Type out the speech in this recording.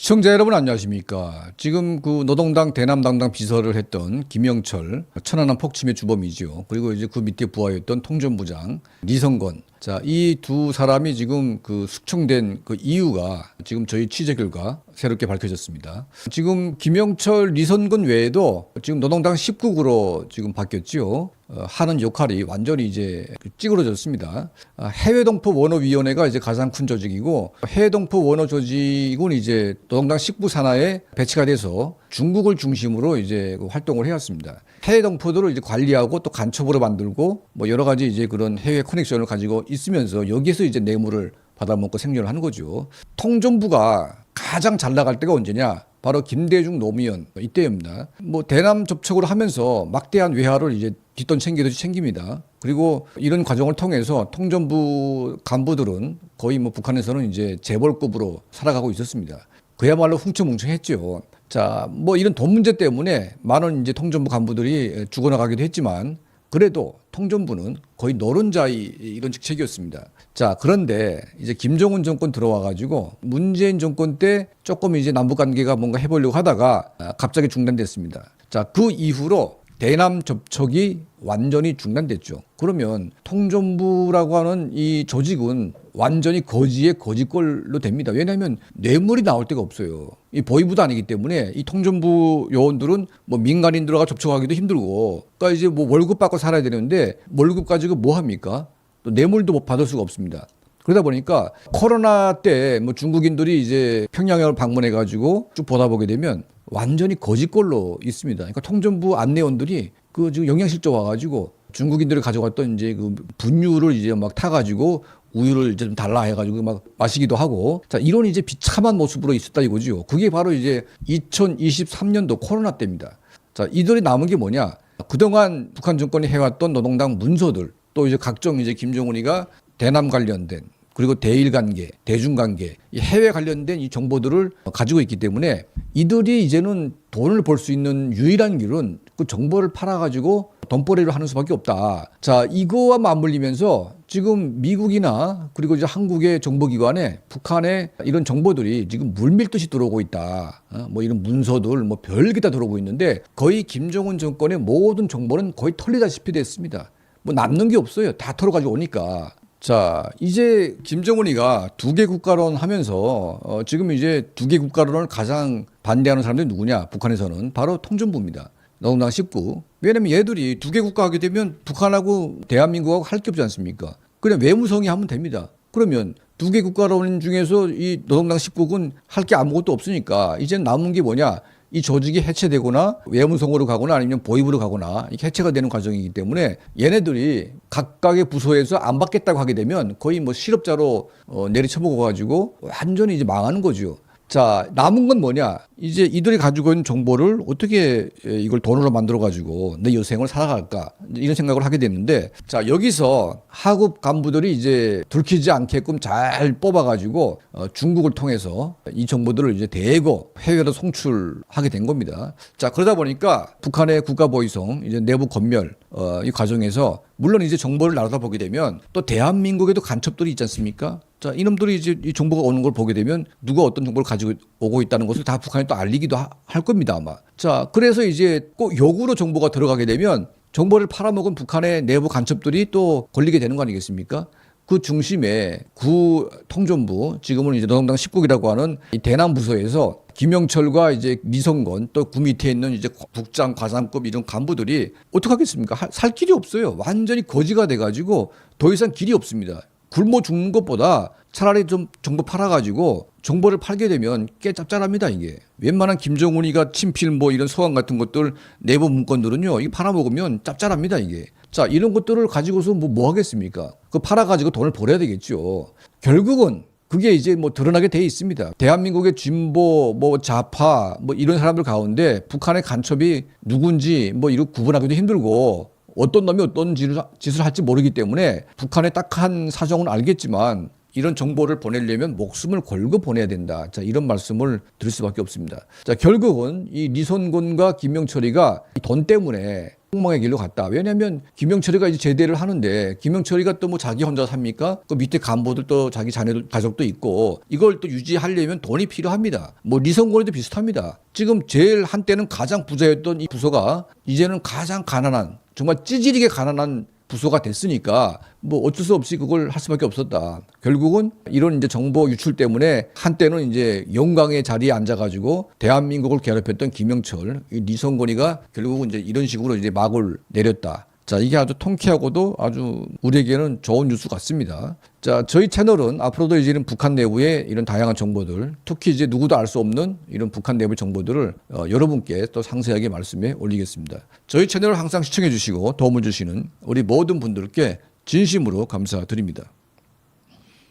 시청자 여러분 안녕하십니까. 지금 그 노동당 대남 당당 비서를 했던 김영철 천안함 폭침의 주범이죠. 그리고 이제 그 밑에 부하였던 통전부장 리성건. 자, 이 두 사람이 지금 그 숙청된 그 이유가 지금 저희 취재 결과 새롭게 밝혀졌습니다. 지금 김영철 리선건 외에도 지금 노동당 19구로 지금 바뀌었죠. 어, 하는 역할이 완전히 이제 찌그러졌습니다. 아, 해외 동포 원어위원회가 이제 가장 큰 조직이고 해외 동포 원어 조직은 이제 노동당 19 산하에 배치가 돼서 중국을 중심으로 이제 그 활동을 해왔습니다. 해외 동포들을 이제 관리하고 또 간첩으로 만들고 뭐 여러 가지 이제 그런 해외 커넥션을 가지고 있으면서 여기에서 이제 뇌물을 받아먹고 생존을 하는 거죠. 통전부가 가장 잘 나갈 때가 언제냐? 바로 김대중 노무현 이때입니다. 뭐 대남 접촉을 하면서 막대한 외화를 이제 뒷돈 챙기듯이 챙깁니다. 그리고 이런 과정을 통해서 통전부 간부들은 거의 뭐 북한에서는 이제 재벌급으로 살아가고 있었습니다. 그야말로 훔쳐뭉쳐했죠. 자, 뭐 이런 돈 문제 때문에 많은 이제 통전부 간부들이 죽어나가기도 했지만 그래도 통전부는 거의 노른자의 이런 직책이었습니다. 자, 그런데 이제 김정은 정권 들어와 가지고 문재인 정권 때 조금 이제 남북 관계가 뭔가 해보려고 하다가 아, 갑자기 중단됐습니다. 자, 그 이후로 대남 접촉이 완전히 중단됐죠. 그러면 통전부라고 하는 이 조직은 완전히 거지의 거지꼴로 됩니다. 왜냐하면 뇌물이 나올 데가 없어요. 이 보이부도 아니기 때문에 이 통전부 요원들은 뭐 민간인들과 접촉하기도 힘들고, 그러니까 이제 뭐 월급 받고 살아야 되는데 월급 가지고 뭐 합니까? 또 뇌물도 못 받을 수가 없습니다. 그러다 보니까 코로나 때 뭐 중국인들이 이제 평양을 방문해 가지고 쭉 보다 보게 되면 완전히 거짓골로 있습니다. 그러니까 통전부 안내원들이 그 지금 영양실조 와가지고 중국인들이 가져갔던 이제 그 분유를 이제 막 타가지고 우유를 좀 달라 해가지고 막 마시기도 하고 자 이런 이제 비참한 모습으로 있었다 이거죠. 그게 바로 이제 2023년도 코로나 때입니다. 자 이들이 남은 게 뭐냐? 그동안 북한 정권이 해왔던 노동당 문서들 또 이제 각종 이제 김정은이가 대남 관련된 그리고 대일 관계, 대중 관계, 이 해외 관련된 이 정보들을 가지고 있기 때문에 이들이 이제는 돈을 벌 수 있는 유일한 길은 그 정보를 팔아가지고 돈벌이를 하는 수밖에 없다. 자, 이거와 맞물리면서 지금 미국이나 그리고 이제 한국의 정보기관에 북한의 이런 정보들이 지금 물밀듯이 들어오고 있다. 어, 뭐 이런 문서들 뭐 별게 다 들어오고 있는데 거의 김정은 정권의 모든 정보는 거의 털리다시피 됐습니다. 뭐 남는 게 없어요. 다 털어가지고 오니까. 자, 이제 김정은이가 두 개 국가론 하면서 어, 지금 이제 두 개 국가론을 가장 반대하는 사람들이 누구냐? 북한에서는 바로 통전부입니다. 노동당 19. 왜냐면 얘들이 두 개 국가 하게 되면 북한하고 대한민국하고 할 게 없지 않습니까? 그냥 외무성이 하면 됩니다. 그러면 두 개 국가론 중에서 이 노동당 19군 할게 아무것도 없으니까 이제 남은 게 뭐냐? 이 조직이 해체되거나 외무성으로 가거나 아니면 보입으로 가거나 이게 해체가 되는 과정이기 때문에 얘네들이 각각의 부서에서 안 받겠다고 하게 되면 거의 뭐 실업자로 어, 내리쳐보고 가지고 완전히 이제 망하는 거죠. 자, 남은 건 뭐냐? 이제 이들이 가지고 있는 정보를 어떻게 이걸 돈으로 만들어 가지고 내 여생을 살아갈까? 이런 생각을 하게 됐는데 자, 여기서 하급 간부들이 이제 들키지 않게끔 잘 뽑아 가지고 어, 중국을 통해서 이 정보들을 이제 대거 해외로 송출하게 된 겁니다. 자, 그러다 보니까 북한의 국가 보위성 이제 내부 검열 어, 이 과정에서 물론 이제 정보를 나눠다 보게 되면 또 대한민국에도 간첩들이 있지 않습니까? 자, 이놈들이 이제 이 정보가 오는 걸 보게 되면 누가 어떤 정보를 가지고 오고 있다는 것을 다 북한에 또 알리기도 하- 할 겁니다, 아마. 자, 그래서 이제 꼭 역으로 정보가 들어가게 되면 정보를 팔아먹은 북한의 내부 간첩들이 또 걸리게 되는 거 아니겠습니까? 그 중심에 구 통전부 지금은 이제 노동당 19기라고 하는 이 대남 부서에서 김영철과 이제 미성건 또 그 밑에 있는 이제 국장 과장급 이런 간부들이 어떻게 하겠습니까? 할- 살 길이 없어요. 완전히 거지가 돼가지고 더 이상 길이 없습니다. 굶어 죽는 것보다 차라리 좀 정보 팔아가지고 정보를 팔게 되면 꽤 짭짤합니다 이게. 웬만한 김정은이가 친필 뭐 이런 소환 같은 것들 내부 문건들은요 이게 팔아먹으면 짭짤합니다 이게. 자 이런 것들을 가지고서 뭐, 뭐 하겠습니까? 그 팔아가지고 돈을 벌어야 되겠죠. 결국은 그게 이제 뭐 드러나게 돼 있습니다. 대한민국의 진보, 뭐 좌파, 뭐 이런 사람들 가운데 북한의 간첩이 누군지 뭐 이런 구분하기도 힘들고 어떤 놈이 어떤 짓을, 할지 모르기 때문에 북한의 딱한 사정은 알겠지만 이런 정보를 보내려면 목숨을 걸고 보내야 된다. 자, 이런 말씀을 드릴 수밖에 없습니다. 자, 결국은 이 리선곤과 김명철이가 이돈 때문에 폭망의 길로 갔다. 왜냐하면 김영철이가 이제 제대를 하는데 김영철이가 또 뭐 자기 혼자 삽니까? 그 밑에 간부들 또 자기 자녀들 가족도 있고 이걸 또 유지하려면 돈이 필요합니다. 뭐 리성권에도 비슷합니다. 지금 제일 한때는 가장 부자였던 이 부서가 이제는 가장 가난한 정말 찌질이게 가난한 부서가 됐으니까 뭐 어쩔 수 없이 그걸 할 수밖에 없었다. 결국은 이런 이제 정보 유출 때문에 한때는 이제 영광의 자리에 앉아가지고 대한민국을 괴롭혔던 김영철, 이 리성건이가 결국은 이제 이런 식으로 이제 막을 내렸다. 자, 이게 아주 통쾌하고도 아주 우리에게는 좋은 뉴스 같습니다. 자, 저희 채널은 앞으로도 이제 이런 북한 내부의 이런 다양한 정보들, 특히 이제 누구도 알 수 없는 이런 북한 내부 정보들을 어, 여러분께 또 상세하게 말씀해 올리겠습니다. 저희 채널을 항상 시청해 주시고 도움을 주시는 우리 모든 분들께 진심으로 감사드립니다.